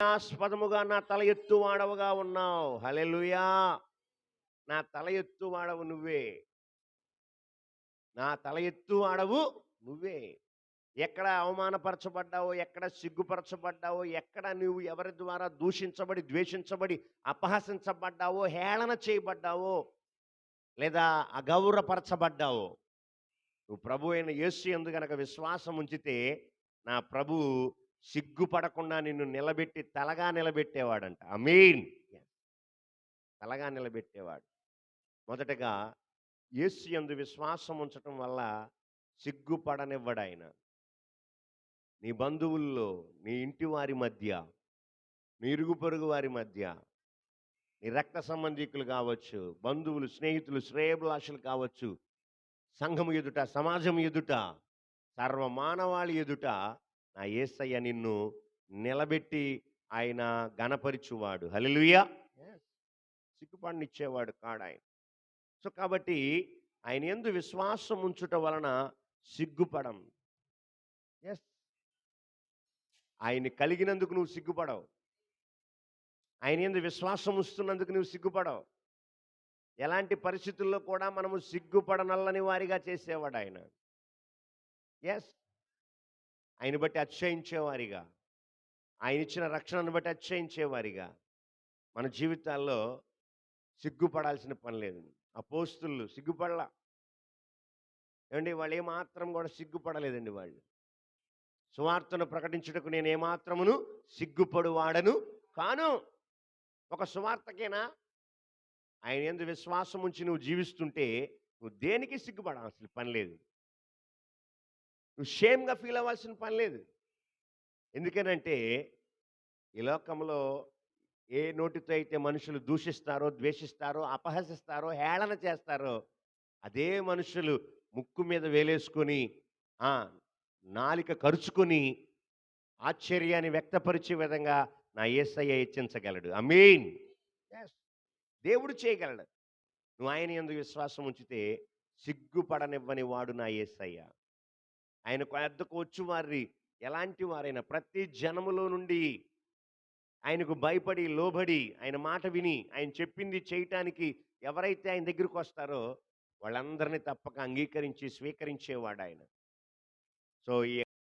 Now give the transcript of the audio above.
ఆస్పదముగా నా తల ఎత్తువాడవుగా ఉన్నావు. హలెలుయా నా తల ఎత్తువాడవు నువ్వే. నా తల ఎత్తువాడవు నువ్వే. ఎక్కడ అవమానపరచబడ్డావో ఎక్కడ సిగ్గుపరచబడ్డావో ఎక్కడ నువ్వు ఎవరి ద్వారా దూషించబడి ద్వేషించబడి అపహసించబడ్డావో హేళన చేయబడ్డావో లేదా అగౌరవపరచబడ్డావో నువ్వు ప్రభు అయిన యేసు ఎందు గనక విశ్వాసం ఉంచితే నా ప్రభు సిగ్గుపడకుండా నిన్ను నిలబెట్టి తలగా నిలబెట్టేవాడంట. అమీన్ తలగా నిలబెట్టేవాడు. మొదటగా యేసు యందు విశ్వాసం ఉంచటం వల్ల సిగ్గుపడనివ్వడు ఆయన నీ బంధువుల్లో నీ ఇంటి వారి మధ్య నీ ఇరుగు పొరుగు వారి మధ్య నీ రక్త సంబంధికులు కావచ్చు బంధువులు స్నేహితులు శ్రేయభిలాషులు కావచ్చు సంఘం ఎదుట సమాజం ఎదుట సర్వమానవాళి ఎదుట నా ఏసయ్య నిన్ను నిలబెట్టి ఆయన గణపరిచువాడు హల్లెలూయా! సిగ్గుపాటునిచ్చేవాడు కాడు ఆయన. సో కాబట్టి ఆయన ఎందు విశ్వాసం ఉంచుట వలన సిగ్గుపడం. ఎస్ ఆయన్ని కలిగినందుకు నువ్వు సిగ్గుపడవు. ఆయన ఎందు విశ్వాసం ఉంచుతున్నందుకు నువ్వు సిగ్గుపడవు. ఎలాంటి పరిస్థితుల్లో కూడా మనము సిగ్గుపడనల్లని వారిగా చేసేవాడు ఆయన. ఎస్ ఆయన బట్టి అతిశయించేవారిగా. ఆయన ఇచ్చిన రక్షణను బట్టి అతిశయించేవారిగా. మన జీవితాల్లో సిగ్గుపడాల్సిన పని లేదు. అపోస్తులు సిగ్గుపడలా. ఏమండి? వాళ్ళు ఏమాత్రం కూడా సిగ్గుపడలేదండి వాళ్ళు. సువార్తను ప్రకటించుటకు నేను ఏమాత్రమును సిగ్గుపడు వాడను కాను. ఒక సువార్తకేనా? ఆయన ఎందు విశ్వాసం ఉంచి నువ్వు జీవిస్తుంటే నువ్వు దేనికి సిగ్గుపడాల్సిన పని లేదు. నువ్వు షేమ్గా ఫీల్ అవ్వాల్సిన పని లేదు. ఎందుకనంటే ఈ లోకంలో ఏ నోటితో అయితే మనుషులు దూషిస్తారో ద్వేషిస్తారో అపహసిస్తారో హేళన చేస్తారో అదే మనుషులు ముక్కు మీద వేలేసుకొని నాలిక కరుచుకొని ఆశ్చర్యాన్ని వ్యక్తపరిచే విధంగా నా ఏసయ్య హెచ్చించగలడు అమీన్ దేవుడు చేయగలడు. నువ్వు ఆయన ఎందుకు విశ్వాసం ఉంచితే సిగ్గుపడనివ్వని వాడు నా ఏసయ్య. ఆయనకు వద్దకు వచ్చు వారి ఎలాంటి వారైనా ప్రతి జనములో నుండి ఆయనకు భయపడి లోబడి ఆయన మాట విని ఆయన చెప్పింది చేయటానికి ఎవరైతే ఆయన దగ్గరికి వస్తారో వాళ్ళందరినీ తప్పక అంగీకరించి స్వీకరించేవాడు ఆయన సో ఈ